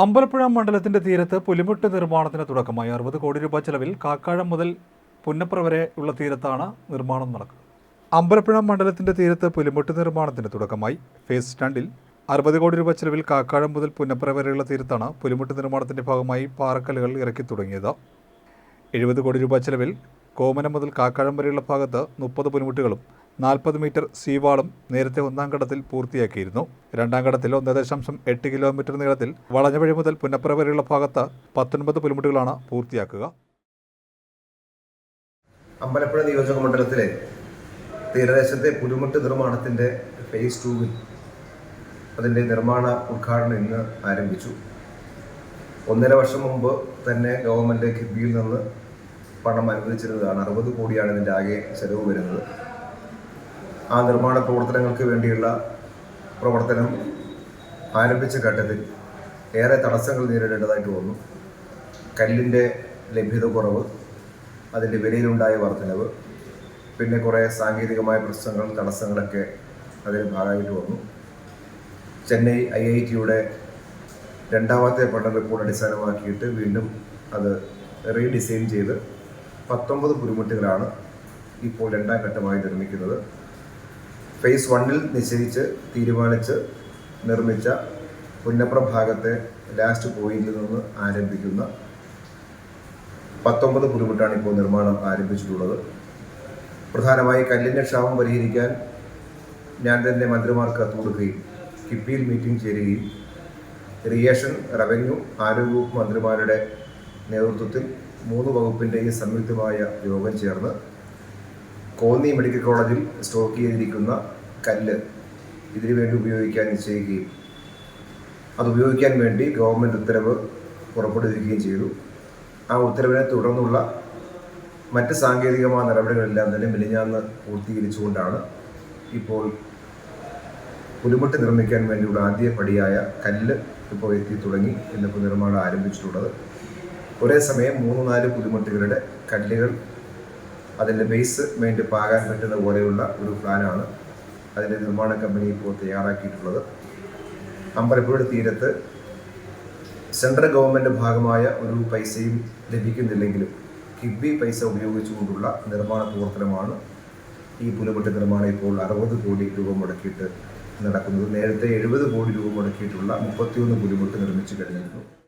അമ്പലപ്പുഴ മണ്ഡലത്തിന്റെ തീരത്ത് പുലിമുട്ട് നിർമ്മാണത്തിന് തുടക്കമായി. അറുപത് കോടി രൂപ ചെലവിൽ കാക്കാഴം മുതൽ പുന്നപ്ര വരെ ഉള്ള തീരത്താണ് നിർമ്മാണം നടക്കുന്നത്. അമ്പലപ്പുഴ മണ്ഡലത്തിന്റെ തീരത്ത് പുലിമുട്ട് നിർമ്മാണത്തിന് തുടക്കമായി. ഫേസ് രണ്ടിൽ അറുപത് കോടി രൂപ ചെലവിൽ കാക്കാഴം മുതൽ പുന്നപ്ര വരെയുള്ള തീരത്താണ് പുലിമുട്ട് നിർമ്മാണത്തിന്റെ ഭാഗമായി പാറക്കല്ലുകൾ ഇറക്കി തുടങ്ങിയത്. എഴുപത് കോടി രൂപ ചെലവിൽ കോമനം മുതൽ കാക്കാഴം വരെയുള്ള ഭാഗത്ത് മുപ്പത് പുലിമുട്ടുകളും നാൽപ്പത് മീറ്റർ സീവാളും നേരത്തെ ഒന്നാം ഘട്ടത്തിൽ പൂർത്തിയാക്കിയിരുന്നു. രണ്ടാം ഘട്ടത്തിൽ ഒന്ന് ദശാംശം എട്ട് കിലോമീറ്റർ നീളത്തിൽ വളഞ്ഞവഴി മുതൽ പുന്നപ്പുറ വരെയുള്ള ഭാഗത്ത് പത്തൊൻപത് പുലിമുട്ടുകളാണ് പൂർത്തിയാക്കുക. അമ്പലപ്പുഴ നിയോജക മണ്ഡലത്തിലെ തീരദേശത്തെ പുലിമുട്ട് നിർമ്മാണത്തിന്റെ ഫേസ് ടൂവിൽ അതിന്റെ നിർമ്മാണ ഉദ്ഘാടനം ഇന്ന് ആരംഭിച്ചു. ഒന്നര വർഷം മുമ്പ് തന്നെ ഗവൺമെന്റ് കിബിയിൽ നിന്ന് പണം അനുവദിച്ചിരുന്നതാണ്. അറുപത് കോടിയാണ് ഇതിന്റെ ആകെ ചെലവ് വരുന്നത്. ആ നിർമ്മാണ പ്രവർത്തനങ്ങൾക്ക് വേണ്ടിയുള്ള പ്രവർത്തനം ആരംഭിച്ച ഘട്ടത്തിൽ ഏറെ തടസ്സങ്ങൾ നേരിടേണ്ടതായിട്ട് വന്നു. കല്ലിന്റെ ലഭ്യത കുറവ് അതിന്റെ വിലയിലുണ്ടായ വർധനവ് പിന്നെ കുറേ സാങ്കേതികമായ പ്രശ്നങ്ങൾ തടസ്സങ്ങളൊക്കെ അതിൽ ഭാഗമായിട്ട് വന്നു. ചെന്നൈ ഐ ഐ ടിയുടെ രണ്ടാമത്തെ പഠന റിപ്പോർട്ട് അടിസ്ഥാനമാക്കിയിട്ട് വീണ്ടും അത് റീഡിസൈൻ ചെയ്ത് പത്തൊമ്പത് കുരുമുട്ടുകളാണ് ഇപ്പോൾ രണ്ടാം ഘട്ടമായി നിർമ്മിക്കുന്നത്. ഫേസ് വണ്ണിൽ നിശ്ചയിച്ച് തീരുമാനിച്ച് നിർമ്മിച്ച പുന്നപ്ര ഭാഗത്തെ ലാസ്റ്റ് പോയിന്റിൽ നിന്ന് ആരംഭിക്കുന്ന പത്തൊമ്പത് പുലിമുട്ടാണ് ഇപ്പോൾ നിർമ്മാണം ആരംഭിച്ചിട്ടുള്ളത്. പ്രധാനമായി കല്ലിന്റെ ക്ഷാമം പരിഹരിക്കാൻ ഞാൻ തന്നെ മന്ത്രിമാർക്ക് കൊടുക്കുകയും കിപ്പിയിൽ മീറ്റിംഗ് ചേരുകയും ഇറിഗേഷൻ റവന്യൂ ആരോഗ്യവകുപ്പ് മന്ത്രിമാരുടെ നേതൃത്വത്തിൽ മൂന്ന് വകുപ്പിന്റെയും സംയുക്തമായ യോഗം ചേർന്ന് കോന്നി മെഡിക്കൽ കോളേജിൽ സ്റ്റോക്ക് ചെയ്തിരിക്കുന്ന കല്ല് ഇതിനു വേണ്ടി ഉപയോഗിക്കാൻ നിശ്ചയിക്കുകയും അത് ഉപയോഗിക്കാൻ വേണ്ടി ഗവൺമെന്റ് ഉത്തരവ് പുറപ്പെടുവിക്കുകയും ചെയ്തു. ആ ഉത്തരവിനെ തുടർന്നുള്ള മറ്റ് സാങ്കേതികമായ നടപടികളെല്ലാം തന്നെ മിനിഞ്ഞാന്ന് പൂർത്തീകരിച്ചുകൊണ്ടാണ് ഇപ്പോൾ പുലിമുട്ട് നിർമ്മിക്കാൻ വേണ്ടിയുള്ള ആദ്യ പടിയായ കല്ല് ഇപ്പോൾ എത്തി തുടങ്ങി ഇന്നിപ്പോൾ നിർമ്മാണം ആരംഭിച്ചിട്ടുള്ളത്. ഒരേ സമയം മൂന്ന് നാല് പുലിമുട്ടുകളുടെ കല്ലുകൾ അതിന്റെ ബേസ് വേണ്ടി പാകാൻ പറ്റുന്ന പോലെയുള്ള ഒരു പ്ലാനാണ് അതിന്റെ നിർമ്മാണ കമ്പനി ഇപ്പോൾ തയ്യാറാക്കിയിട്ടുള്ളത്. അമ്പലപ്പുഴ തീരത്ത് സെൻട്രൽ ഗവൺമെന്റ് ഭാഗമായ ഒരു പൈസയും ലഭിക്കുന്നില്ലെങ്കിലും കിബി പൈസ ഉപയോഗിച്ചുകൊണ്ടുള്ള നിർമ്മാണ പ്രവർത്തനമാണ് ഈ പുലിമുട്ട് നിർമ്മാണം ഇപ്പോൾ അറുപത് കോടി രൂപ മുടക്കിയിട്ട് നടക്കുന്നത്. നേരത്തെ എഴുപത് കോടി രൂപ മുടക്കിയിട്ടുള്ള മുപ്പത്തിയൊന്ന് പുലിമുട്ട് നിർമ്മിച്ചു കഴിഞ്ഞിരുന്നു.